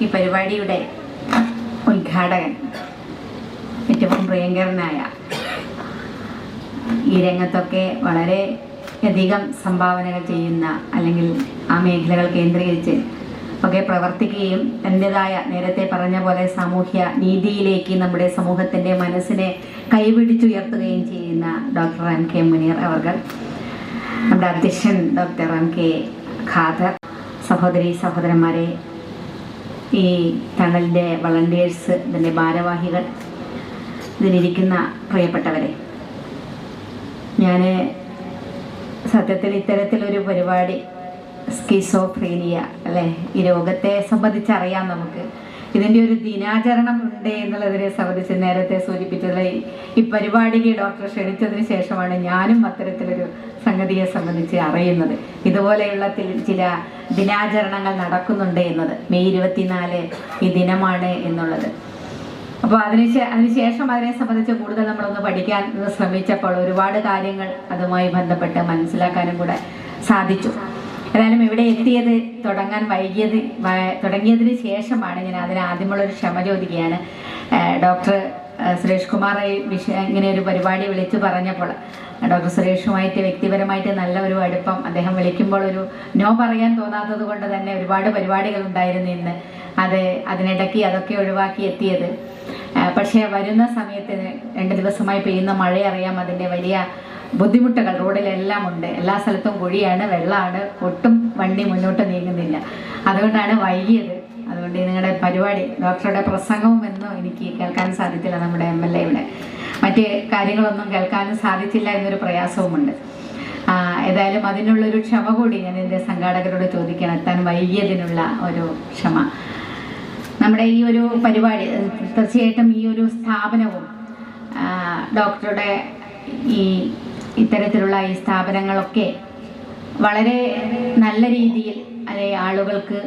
ഈ പരിപാടിയുടെ ഉദ്ഘാടകൻ ഏറ്റവും പ്രിയങ്കരനായ ഈ രംഗത്തൊക്കെ വളരെ അധികം സംഭാവനകൾ ചെയ്യുന്ന അല്ലെങ്കിൽ ആ മേഖലകൾ കേന്ദ്രീകരിച്ച് ഒക്കെ പ്രവർത്തിക്കുകയും തന്റെതായ നേരത്തെ പറഞ്ഞ പോലെ സാമൂഹ്യ നീതിയിലേക്ക് നമ്മുടെ സമൂഹത്തിന്റെ മനസ്സിനെ കൈപിടിച്ചുയർത്തുകയും ചെയ്യുന്ന ഡോക്ടർ എം കെ മുനീർ അവർ നമ്മുടെ അധ്യക്ഷൻ ഡോക്ടർ എം കെ ഖാദർ സഹോദരി സഹോദരന്മാരെ ഈ തണലിന്റെ വളണ്ടിയേഴ്സ് ഇതിന്റെ ഭാരവാഹികൾ ഇതിലിരിക്കുന്ന പ്രിയപ്പെട്ടവരെ ഞാൻ സത്യത്തിൽ ഇത്തരത്തിലൊരു പരിപാടി സ്കിസോഫ്രീനിയ അല്ലേ? ഈ രോഗത്തെ സംബന്ധിച്ചറിയാം നമുക്ക്. ഇതിന്റെ ഒരു ദിനാചരണം ഉണ്ട് എന്നുള്ളതിനെ സംബന്ധിച്ച് നേരത്തെ സൂചിപ്പിച്ചത് ഈ പരിപാടിക്ക് ഡോക്ടർ ക്ഷണിച്ചതിന് ശേഷമാണ് ഞാനും അത്തരത്തിലൊരു സംഗതിയെ സംബന്ധിച്ച് അറിയുന്നത്. ഇതുപോലെയുള്ള ചില ദിനാചരണങ്ങൾ നടക്കുന്നുണ്ട് എന്നത്. മെയ് ഇരുപത്തിനാല് ഈ ദിനമാണ് എന്നുള്ളത്. അപ്പോൾ അതിന് അതിനുശേഷം അതിനെ സംബന്ധിച്ച് കൂടുതൽ നമ്മളൊന്ന് പഠിക്കാൻ ശ്രമിച്ചപ്പോൾ ഒരുപാട് കാര്യങ്ങൾ അതുമായി ബന്ധപ്പെട്ട് മനസ്സിലാക്കാനും കൂടെ സാധിച്ചു. ഏതായാലും ഇവിടെ എത്തിയത് തുടങ്ങാൻ വൈകിയത് തുടങ്ങിയതിന് ശേഷമാണ് ഞാൻ അതിന് ആദ്യമുള്ളൊരു ക്ഷമ ചോദിക്കുകയാണ്. ഡോക്ടർ സുരേഷ് കുമാർ വിഷയം ഇങ്ങനെ ഒരു പരിപാടി വിളിച്ചു പറഞ്ഞപ്പോൾ ഡോക്ടർ സുരേഷുമായിട്ട് വ്യക്തിപരമായിട്ട് നല്ല ഒരു അടുപ്പം അദ്ദേഹം വിളിക്കുമ്പോൾ ഒരു നോ പറയാൻ തോന്നാത്തത് കൊണ്ട് തന്നെ ഒരുപാട് പരിപാടികൾ ഉണ്ടായിരുന്നു ഇന്ന്. അത് അതിനിടയ്ക്ക് അതൊക്കെ ഒഴിവാക്കി എത്തിയത്. പക്ഷേ വരുന്ന സമയത്ത് രണ്ട് ദിവസമായി പെയ്യുന്ന മഴ അറിയാം അതിന്റെ വലിയ ബുദ്ധിമുട്ടുകൾ. റോഡിലെല്ലാം ഉണ്ട്. എല്ലാ സ്ഥലത്തും കുഴിയാണ് വെള്ളമാണ്. ഒട്ടും വണ്ടി മുന്നോട്ട് നീങ്ങുന്നില്ല. അതുകൊണ്ടാണ് വൈകിയത്. അതുകൊണ്ട് നിങ്ങളുടെ പരിപാടി ഡോക്ടറുടെ പ്രസംഗവും എന്നും എനിക്ക് കേൾക്കാൻ സാധിച്ചില്ല നമ്മുടെ എം എൽ എയുടെ മറ്റ് കാര്യങ്ങളൊന്നും കേൾക്കാനും സാധിച്ചില്ല എന്നൊരു പ്രയാസവുമുണ്ട്. ഏതായാലും അതിനുള്ളൊരു ക്ഷമ കൂടി ഞാൻ എന്റെ സംഘാടകരോട് ചോദിക്കണം എത്താൻ വൈകിയതിനുള്ള ഒരു ക്ഷമ. നമ്മുടെ ഈ ഒരു പരിപാടി തീർച്ചയായിട്ടും ഈ ഒരു സ്ഥാപനവും ഡോക്ടറുടെ ഈ ഇത്തരത്തിലുള്ള ഈ സ്ഥാപനങ്ങളൊക്കെ വളരെ നല്ല രീതിയിൽ അല്ലെ ആളുകൾക്ക്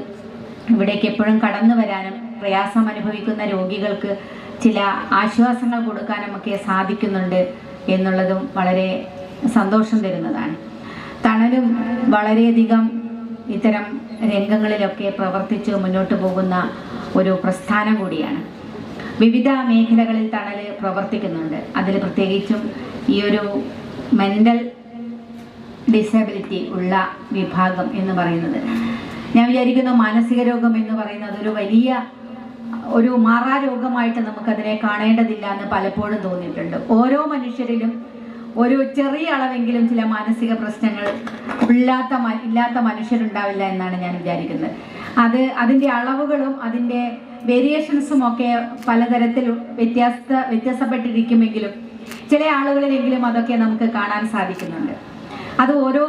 ഇവിടേക്ക് എപ്പോഴും കടന്നു വരാനും പ്രയാസം അനുഭവിക്കുന്ന രോഗികൾക്ക് ചില ആശ്വാസങ്ങൾ കൊടുക്കാനും ഒക്കെ സാധിക്കുന്നുണ്ട് എന്നുള്ളതും വളരെ സന്തോഷം തരുന്നതാണ്. തണലും വളരെയധികം ഇത്തരം രംഗങ്ങളിലൊക്കെ പ്രവർത്തിച്ച് മുന്നോട്ട് പോകുന്ന ഒരു പ്രസ്ഥാനം കൂടിയാണ്. വിവിധ മേഖലകളിൽ തണൽ പ്രവർത്തിക്കുന്നുണ്ട്. അതിൽ പ്രത്യേകിച്ചും ഈ ഒരു മെന്റൽ ഡിസബിലിറ്റി ഉള്ള വിഭാഗം എന്ന് പറയുന്നത്. ഞാൻ വിചാരിക്കുന്നു മാനസിക രോഗം എന്ന് പറയുന്നത് ഒരു വലിയ ഒരു മാറാ രോഗമായിട്ട് നമുക്കതിനെ കാണേണ്ടതില്ല എന്ന് പലപ്പോഴും തോന്നിയിട്ടുണ്ട്. ഓരോ മനുഷ്യരിലും ഒരു ചെറിയ അളവെങ്കിലും ചില മാനസിക പ്രശ്നങ്ങൾ ഇല്ലാത്ത ഇല്ലാത്ത മനുഷ്യരുണ്ടാവില്ല എന്നാണ് ഞാൻ വിചാരിക്കുന്നത്. അത് അതിന്റെ അളവുകളും അതിന്റെ വേരിയേഷൻസും ഒക്കെ പലതരത്തിൽ വ്യത്യാസ വ്യത്യാസപ്പെട്ടിരിക്കുമെങ്കിലും ചില ആളുകളിലെങ്കിലും അതൊക്കെ നമുക്ക് കാണാൻ സാധിക്കുന്നുണ്ട്. അത് ഓരോ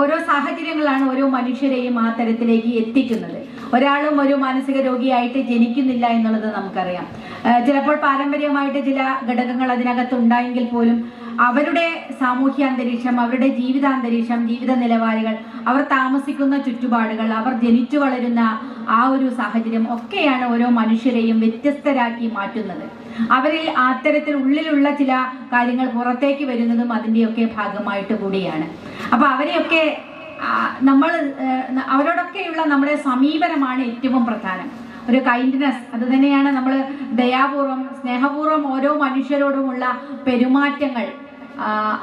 ഓരോ സാഹചര്യങ്ങളാണ് ഓരോ മനുഷ്യരെയും ആ തരത്തിലേക്ക് എത്തിക്കുന്നത്. ഒരാളും ഒരു മാനസിക രോഗിയായിട്ട് ജനിക്കുന്നില്ല എന്നുള്ളത് നമുക്കറിയാം. ചിലപ്പോൾ പാരമ്പര്യമായിട്ട് ചില ഘടകങ്ങൾ അതിനകത്ത് ഉണ്ടായെങ്കിൽ പോലും അവരുടെ സാമൂഹ്യ അന്തരീക്ഷം അവരുടെ ജീവിതാന്തരീക്ഷം ജീവിത നിലവാരികൾ അവർ താമസിക്കുന്ന ചുറ്റുപാടുകൾ അവർ ജനിച്ചു വളരുന്ന ആ ഒരു സാഹചര്യം ഒക്കെയാണ് ഓരോ മനുഷ്യരെയും വ്യത്യസ്തരാക്കി മാറ്റുന്നത്. അവരിൽ അത്തരത്തിൽ ഉള്ളിലുള്ള ചില കാര്യങ്ങൾ പുറത്തേക്ക് വരുന്നതും അതിന്റെയൊക്കെ ഭാഗമായിട്ട് കൂടിയാണ്. അപ്പൊ അവരെയൊക്കെ നമ്മൾ അവരോടൊക്കെയുള്ള നമ്മുടെ സമീപനമാണ് ഏറ്റവും പ്രധാനം. ഒരു കൈൻഡ്നെസ് അത് തന്നെയാണ് നമ്മൾ ദയാപൂർവം സ്നേഹപൂർവം ഓരോ മനുഷ്യരോടുമുള്ള പെരുമാറ്റങ്ങൾ.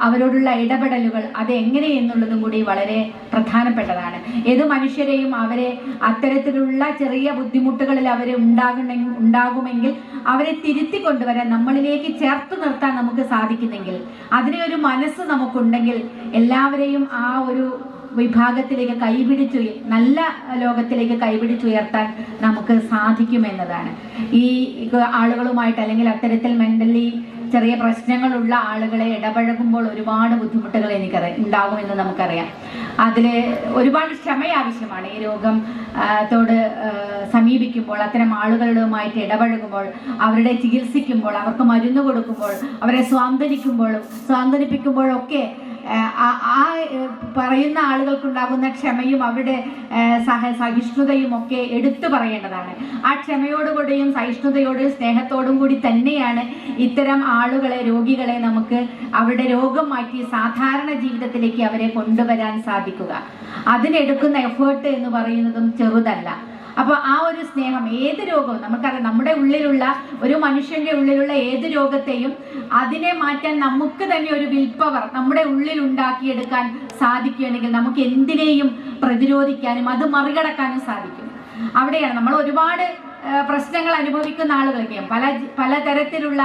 അവരോടുള്ള ഇടപെടലുകൾ അത് എങ്ങനെ എന്നുള്ളതും കൂടി വളരെ പ്രധാനപ്പെട്ടതാണ്. ഏത് മനുഷ്യരെയും അവരെ അത്തരത്തിലുള്ള ചെറിയ ബുദ്ധിമുട്ടുകളിൽ അവർ ഉണ്ടാകണ ഉണ്ടാകുമെങ്കിൽ അവരെ തിരുത്തി കൊണ്ടുവരാൻ നമ്മളിലേക്ക് ചേർത്ത് നിർത്താൻ നമുക്ക് സാധിക്കുന്നെങ്കിൽ അതിനെ ഒരു മനസ്സ് നമുക്കുണ്ടെങ്കിൽ എല്ലാവരെയും ആ ഒരു വിഭാഗത്തിലേക്ക് കൈപിടിച്ചു നല്ല ലോകത്തിലേക്ക് കൈപിടിച്ചുയർത്താൻ നമുക്ക് സാധിക്കുമെന്നതാണ്. ഈ ആളുകളുമായിട്ട് അല്ലെങ്കിൽ അത്തരത്തിൽ മെന്റലി ചെറിയ പ്രശ്നങ്ങളുള്ള ആളുകളെ ഇടപഴകുമ്പോൾ ഒരുപാട് ബുദ്ധിമുട്ടുകൾ എനിക്കറിയാം ഉണ്ടാകുമെന്ന് നമുക്കറിയാം. അതിൽ ഒരുപാട് ക്ഷമ ആവശ്യമാണ്. ഈ രോഗം ആ, തോട് സമീപിക്കുമ്പോൾ അത്തരം ആളുകളുമായിട്ട് ഇടപഴകുമ്പോൾ അവരുടെ ചികിത്സിക്കുമ്പോൾ അവർക്ക് മരുന്ന് കൊടുക്കുമ്പോൾ അവരെ സ്വാന്തനിക്കുമ്പോഴും സ്വാന്തനിപ്പിക്കുമ്പോഴൊക്കെ ആ- പറയുന്ന ആളുകൾക്കുണ്ടാകുന്ന ക്ഷമയും അവരുടെ സഹ സഹിഷ്ണുതയും ഒക്കെ എടുത്തു പറയേണ്ടതാണ്. ആ ക്ഷമയോടുകൂടിയും സഹിഷ്ണുതയോടും സ്നേഹത്തോടും കൂടി തന്നെയാണ് ഇത്തരം ആളുകളെ രോഗികളെ നമുക്ക് അവരുടെ രോഗം മാറ്റി സാധാരണ ജീവിതത്തിലേക്ക് അവരെ കൊണ്ടുവരാൻ സാധിക്കുക. അതിനെടുക്കുന്ന എഫേർട്ട് എന്ന് പറയുന്നതും ചെറുതല്ല. അപ്പൊ ആ ഒരു സ്നേഹം ഏത് രോഗവും നമുക്കറിയാം നമ്മുടെ ഉള്ളിലുള്ള ഒരു മനുഷ്യന്റെ ഉള്ളിലുള്ള ഏത് രോഗത്തെയും അതിനെ മാറ്റാൻ നമുക്ക് തന്നെ ഒരു വിൽ പവർ നമ്മുടെ ഉള്ളിൽ ഉണ്ടാക്കിയെടുക്കാൻ സാധിക്കുകയാണെങ്കിൽ നമുക്ക് എന്തിനേയും പ്രതിരോധിക്കാനും അത് മറികടക്കാനും സാധിക്കും. അവിടെയാണ് നമ്മൾ ഒരുപാട് പ്രശ്നങ്ങൾ അനുഭവിക്കുന്ന ആളുകളൊക്കെയും പല പലതരത്തിലുള്ള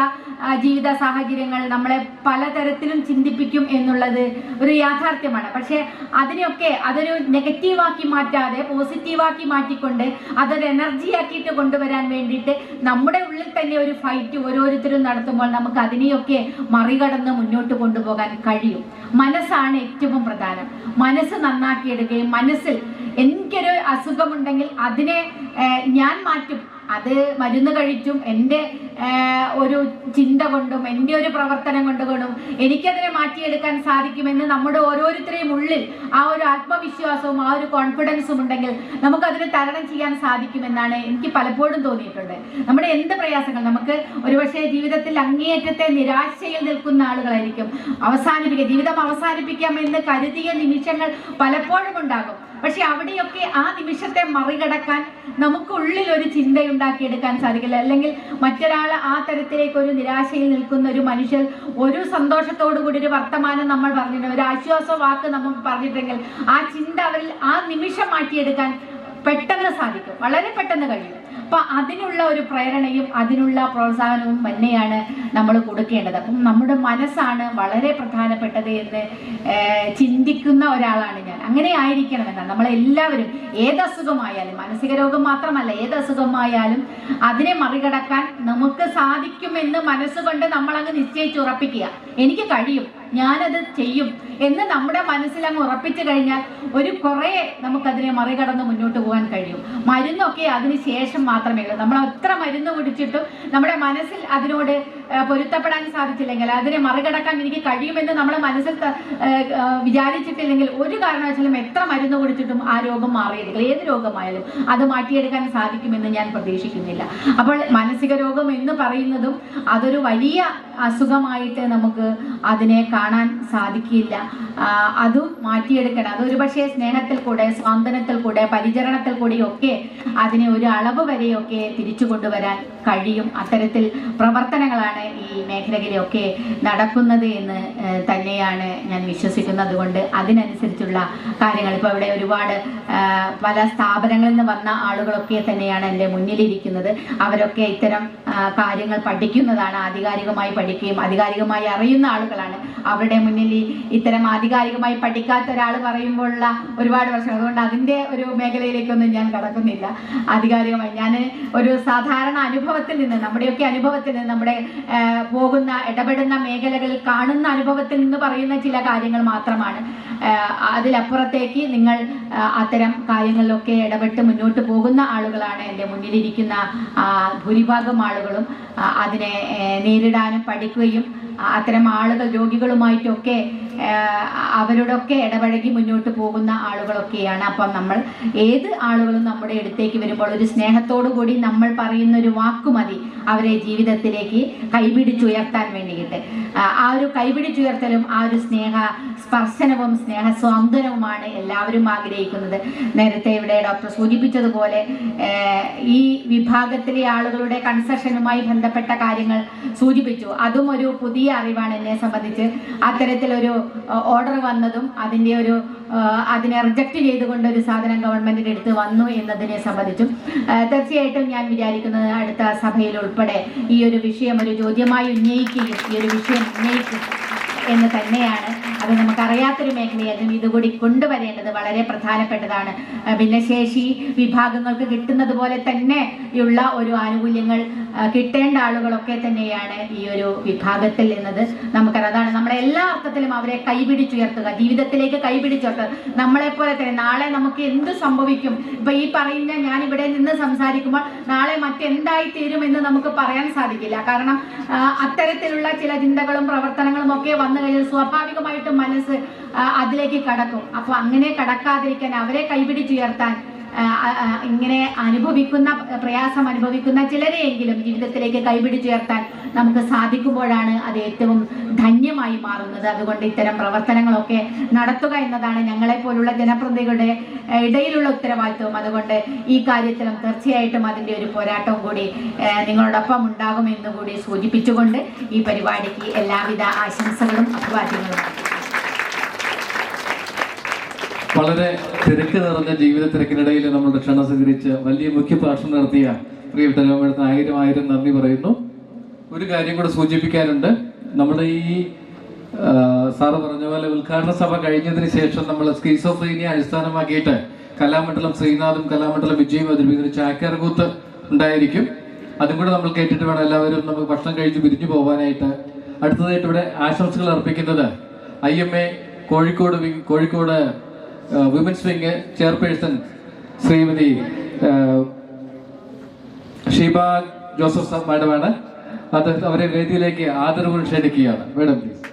ജീവിത സാഹചര്യങ്ങൾ നമ്മളെ പലതരത്തിലും ചിന്തിപ്പിക്കും എന്നുള്ളത് ഒരു യാഥാർത്ഥ്യമാണ്. പക്ഷേ അതിനെയൊക്കെ അതൊരു നെഗറ്റീവാക്കി മാറ്റാതെ പോസിറ്റീവാക്കി മാറ്റിക്കൊണ്ട് അതൊരു എനർജി ആക്കിയിട്ട് കൊണ്ടുവരാൻ വേണ്ടിയിട്ട് നമ്മുടെ ഉള്ളിൽ തന്നെ ഒരു ഫൈറ്റ് ഓരോരുത്തരും നടത്തുമ്പോൾ നമുക്ക് അതിനെയൊക്കെ മറികടന്ന് മുന്നോട്ട് കൊണ്ടുപോകാൻ കഴിയും. മനസ്സാണ് ഏറ്റവും പ്രധാനം. മനസ്സ് നന്നാക്കിയെടുക്കുകയും മനസ്സിൽ എനിക്കൊരു അസുഖമുണ്ടെങ്കിൽ അതിനെ ഞാൻ മാറ്റും. അത് മരുന്ന് കഴിച്ചും എന്റെ ഒരു ചിന്ത കൊണ്ടും എന്റെ ഒരു പ്രവർത്തനം കൊണ്ട് കൊണ്ടും എനിക്കതിനെ മാറ്റിയെടുക്കാൻ സാധിക്കുമെന്ന് നമ്മുടെ ഓരോരുത്തരെയും ഉള്ളിൽ ആ ഒരു ആത്മവിശ്വാസവും ആ ഒരു കോൺഫിഡൻസും ഉണ്ടെങ്കിൽ നമുക്കതിനെ തരണം ചെയ്യാൻ സാധിക്കുമെന്നാണ് എനിക്ക് പലപ്പോഴും തോന്നിയിട്ടുണ്ട്. നമ്മുടെ എന്ത് പ്രയാസങ്ങൾ? നമുക്ക് ഒരുപക്ഷെ ജീവിതത്തിൽ അങ്ങേയറ്റത്തെ നിരാശയിൽ നിൽക്കുന്ന ആളുകളായിരിക്കും. അവസാനിപ്പിക്കുക ജീവിതം അവസാനിപ്പിക്കാം എന്ന് കരുതിയ നിമിഷങ്ങൾ പലപ്പോഴും ഉണ്ടാകും. പക്ഷെ അവിടെയൊക്കെ ആ നിമിഷത്തെ മറികടക്കാൻ നമുക്ക് ഉള്ളിൽ ഒരു ചിന്തയുണ്ടാക്കിയെടുക്കാൻ സാധിക്കില്ല. അല്ലെങ്കിൽ മറ്റൊരാൾ ആ തരത്തിലേക്ക് ഒരു നിരാശയിൽ നിൽക്കുന്ന ഒരു മനുഷ്യൻ ഒരു സന്തോഷത്തോടു കൂടി ഒരു വർത്തമാനം നമ്മൾ പറഞ്ഞിട്ടുണ്ട്. ഒരു ആശ്വാസ വാക്ക് നമ്മൾ പറഞ്ഞിട്ടുണ്ടെങ്കിൽ ആ ചിന്ത അവരിൽ ആ നിമിഷം മാറ്റിയെടുക്കാൻ പെട്ടെന്ന് സാധിക്കും. വളരെ പെട്ടെന്ന് കഴിയും. അപ്പൊ അതിനുള്ള ഒരു പ്രേരണയും അതിനുള്ള പ്രോത്സാഹനവും തന്നെയാണ് നമ്മൾ കൊടുക്കേണ്ടത്. അപ്പം നമ്മുടെ മനസ്സാണ് വളരെ പ്രധാനപ്പെട്ടത് എന്ന് ചിന്തിക്കുന്ന ഒരാളാണ് ഞാൻ. അങ്ങനെ ആയിരിക്കണമെന്നാണ്. നമ്മളെല്ലാവരും ഏത് അസുഖമായാലും മാനസിക രോഗം മാത്രമല്ല ഏത് അസുഖമായാലും അതിനെ മറികടക്കാൻ നമുക്ക് സാധിക്കുമെന്ന് മനസ്സുകൊണ്ട് നമ്മൾ അങ്ങ് നിശ്ചയിച്ചുറപ്പിക്കുക എനിക്ക് കഴിയും ഞാനത് ചെയ്യും എന്ന് നമ്മുടെ മനസ്സിൽ അങ്ങ് ഉറപ്പിച്ചു കഴിഞ്ഞാൽ ഒരു കുറേ നമുക്കതിനെ മറികടന്ന് മുന്നോട്ട് പോകാൻ കഴിയും. മരുന്നൊക്കെ അതിന് ശേഷം മാത്രമേ ഉള്ളൂ. നമ്മൾ എത്ര മരുന്ന് കുടിച്ചിട്ടും നമ്മുടെ മനസ്സിൽ അതിനോട് പൊരുത്തപ്പെടാൻ സാധിച്ചില്ലെങ്കിൽ അതിനെ മറികടക്കാൻ എനിക്ക് കഴിയുമെന്ന് നമ്മൾ മനസ്സിൽ വിചാരിച്ചിട്ടില്ലെങ്കിൽ ഒരു കാരണവശാലും എത്ര മരുന്ന് കുടിച്ചിട്ടും ആ രോഗം മാറിയെടുക്കില്ല ഏത് രോഗമായാലും അത് മാറ്റിയെടുക്കാൻ സാധിക്കുമെന്ന് ഞാൻ പ്രതീക്ഷിക്കുന്നില്ല. അപ്പോൾ മാനസിക രോഗം എന്ന് പറയുന്നതും അതൊരു വലിയ അസുഖമായിട്ട് നമുക്ക് അതിനെ കാണാൻ സാധിക്കില്ല. അതും മാറ്റിയെടുക്കണം. അതൊരു പക്ഷേ സ്നേഹത്തിൽ കൂടെ സ്വാന്തനത്തിൽ കൂടെ പരിചരണത്തിൽ കൂടെയൊക്കെ അതിനെ ഒരു അളവ് വരെയൊക്കെ തിരിച്ചു കൊണ്ടുവരാൻ കഴിയും. അത്തരത്തിൽ പ്രവർത്തനങ്ങളാണ് ഈ മേഖലകളിലൊക്കെ നടക്കുന്നത് എന്ന് തന്നെയാണ് ഞാൻ വിശ്വസിക്കുന്നത്. അതുകൊണ്ട് അതിനനുസരിച്ചുള്ള കാര്യങ്ങൾ ഇപ്പോൾ ഇവിടെ ഒരുപാട് പല സ്ഥാപനങ്ങളിൽ നിന്ന് വന്ന ആളുകളൊക്കെ തന്നെയാണ് എന്റെ മുന്നിലിരിക്കുന്നത്. അവരൊക്കെ ഇത്തരം കാര്യങ്ങൾ പഠിക്കുന്നതാണ് ആധികാരികമായി പഠിക്കുകയും ആധികാരികമായി അറിയുന്ന ആളുകളാണ്. അവരുടെ മുന്നിൽ ഇത്തരം ആധികാരികമായി പഠിക്കാത്ത ഒരാൾ പറയുമ്പോഴുള്ള ഒരുപാട് പ്രശ്നം അതുകൊണ്ട് അതിന്റെ ഒരു മേഖലയിലേക്കൊന്നും ഞാൻ കടക്കുന്നില്ല. ആധികാരികമായി ഞാൻ ഒരു സാധാരണ അനുഭവത്തിൽ നിന്ന് നമ്മുടെയൊക്കെ അനുഭവത്തിൽ നിന്ന് നമ്മുടെ പോകുന്ന ഇടപെടുന്ന മേഖലകളിൽ കാണുന്ന അനുഭവത്തിൽ നിന്ന് പറയുന്ന ചില കാര്യങ്ങൾ മാത്രമാണ്. അതിലപ്പുറത്തേക്ക് നിങ്ങൾ അത്തരം കാര്യങ്ങളിലൊക്കെ ഇടപെട്ട് മുന്നോട്ട് പോകുന്ന ആളുകളാണ് എന്റെ മുന്നിലിരിക്കുന്ന ഭൂരിഭാഗം ആളുകളും. അതിനെ നേരിടാനും പഠിക്കുകയും അത്തരം ആളുകൾ രോഗികളുമായിട്ടൊക്കെ അവരോടൊക്കെ ഇടപഴകി മുന്നോട്ട് പോകുന്ന ആളുകളൊക്കെയാണ്. അപ്പം നമ്മൾ ഏത് ആളുകളും നമ്മുടെ അടുത്തേക്ക് വരുമ്പോൾ ഒരു സ്നേഹത്തോടു കൂടി നമ്മൾ പറയുന്ന ഒരു വാക്കുമതി അവരെ ജീവിതത്തിലേക്ക് കൈപിടിച്ചുയർത്താൻ വേണ്ടിയിട്ട്. ആ, ഒരു കൈപിടിച്ചുയർത്തലും ആ ഒരു സ്നേഹ സ്പർശനവും സ്നേഹ സ്വാന്തനവുമാണ് എല്ലാവരും ആഗ്രഹിക്കുന്നത്. നേരത്തെ ഇവിടെ ഡോക്ടർ സൂചിപ്പിച്ചതുപോലെ ഈ വിഭാഗത്തിലെ ആളുകളുടെ കൺസെഷനുമായി ബന്ധപ്പെട്ട കാര്യങ്ങൾ സൂചിപ്പിച്ചു. അതും ഒരു പുതിയ അറിവാണ് എന്നെ സംബന്ധിച്ച്. അത്തരത്തിലൊരു ഓർഡർ വന്നതും അതിന്റെ ഒരു അതിനെ റിജക്റ്റ് ചെയ്തുകൊണ്ട് ഒരു സാധനം ഗവൺമെന്റിന്റെ അടുത്ത് വന്നു എന്നതിനെ സംബന്ധിച്ചും തീർച്ചയായിട്ടും ഞാൻ വിചാരിക്കുന്നത് അടുത്ത സഭയിൽ ഉൾപ്പെടെ ഈ ഒരു വിഷയം ഒരു ചോദ്യമായി ഉന്നയിക്കുകയും ഈ ഒരു വിഷയം ഉന്നയിക്കും എന്ന് തന്നെയാണ് അത് നമുക്കറിയാത്തൊരു മേഖലയായിരുന്നു. ഇതുകൂടി കൊണ്ടുവരേണ്ടത് വളരെ പ്രധാനപ്പെട്ടതാണ്. ഭിന്നശേഷി വിഭാഗങ്ങൾക്ക് കിട്ടുന്നത് പോലെ തന്നെ ഉള്ള ഒരു ആനുകൂല്യങ്ങൾ കിട്ടേണ്ട ആളുകളൊക്കെ തന്നെയാണ് ഈ ഒരു വിഭാഗത്തിൽ എന്നത് നമുക്കറിയാം അതാണ് നമ്മളെ എല്ലാ അർത്ഥത്തിലും അവരെ കൈപിടിച്ചുയർത്തുക ജീവിതത്തിലേക്ക് കൈപിടിച്ചുയർത്തുക. നമ്മളെ പോലെ തന്നെ നാളെ നമുക്ക് എന്ത് സംഭവിക്കും? ഇപ്പൊ ഈ പറയുന്ന ഞാൻ ഇവിടെ നിന്ന് സംസാരിക്കുമ്പോൾ നാളെ മറ്റെന്തായി തീരുമെന്ന് നമുക്ക് പറയാൻ സാധിക്കില്ല. കാരണം അത്തരത്തിലുള്ള ചില ചിന്തകളും പ്രവർത്തനങ്ങളും ഒക്കെ വന്നു കഴിഞ്ഞാൽ സ്വാഭാവികമായിട്ടും മനസ്സ് അതിലേക്ക് കടക്കും. അപ്പൊ അങ്ങനെ കടക്കാതിരിക്കാൻ അവരെ കൈപിടിച്ചുയർത്താൻ ഇങ്ങനെ അനുഭവിക്കുന്ന പ്രയാസം അനുഭവിക്കുന്ന ചിലരെയെങ്കിലും ജീവിതത്തിലേക്ക് കൈപിടിച്ചുയർത്താൻ നമുക്ക് സാധിക്കുമ്പോഴാണ് അത് ഏറ്റവും ധന്യമായി മാറുന്നത്. അതുകൊണ്ട് ഇത്തരം പ്രവർത്തനങ്ങളൊക്കെ നടത്തുക എന്നതാണ് ഞങ്ങളെ പോലുള്ള ജനപ്രതികളുടെ ഇടയിലുള്ള ഉത്തരവാദിത്വം. അതുകൊണ്ട് ഈ കാര്യത്തിലും തീർച്ചയായിട്ടും അതിന്റെ ഒരു പോരാട്ടം കൂടി നിങ്ങളോടൊപ്പം ഉണ്ടാകുമെന്ന് കൂടി സൂചിപ്പിച്ചുകൊണ്ട് ഈ പരിപാടിക്ക് എല്ലാവിധ ആശംസകളും അഭിവാദ്യങ്ങളും. വളരെ തിരക്ക് നിറഞ്ഞ ജീവിത തിരക്കിനിടയിൽ നമ്മളുടെ ക്ഷണം സ്വീകരിച്ച് വലിയ മുഖ്യ നടത്തിയ പ്രിയപ്പെട്ട ലോകത്തിന് ആയിരം ആയിരം നന്ദി പറയുന്നു. ഒരു കാര്യം കൂടെ സൂചിപ്പിക്കാനുണ്ട്. നമ്മുടെ ഈ സാറ് പറഞ്ഞ പോലെ ഉദ്ഘാടന സഭ കഴിഞ്ഞതിന് ശേഷം നമ്മൾ സ്കീസോഫ്രീനിയെ അടിസ്ഥാനമാക്കിയിട്ട് കലാമണ്ഡലം ശ്രീനാഥും കലാമണ്ഡലം വിജയും അവതരിപ്പിക്കുന്ന ചാക്കർകൂത്ത് ഉണ്ടായിരിക്കും. അതും കൂടെ നമ്മൾ കേട്ടിട്ട് വേണം എല്ലാവരും നമുക്ക് ഭക്ഷണം കഴിച്ച് പിരിഞ്ഞു പോകാനായിട്ട് അടുത്തതായിട്ട് ഇവിടെ ആശംസകൾ അർപ്പിക്കുന്നത് I M A Kozhikode Kozhikode women's wing chairperson Shrimati Sheeba Joseph മാഡമാണ്. അത് അവരെ വേദിയിലേക്ക് ആദരവ് ക്ഷണിക്കുകയാണ്. Madam please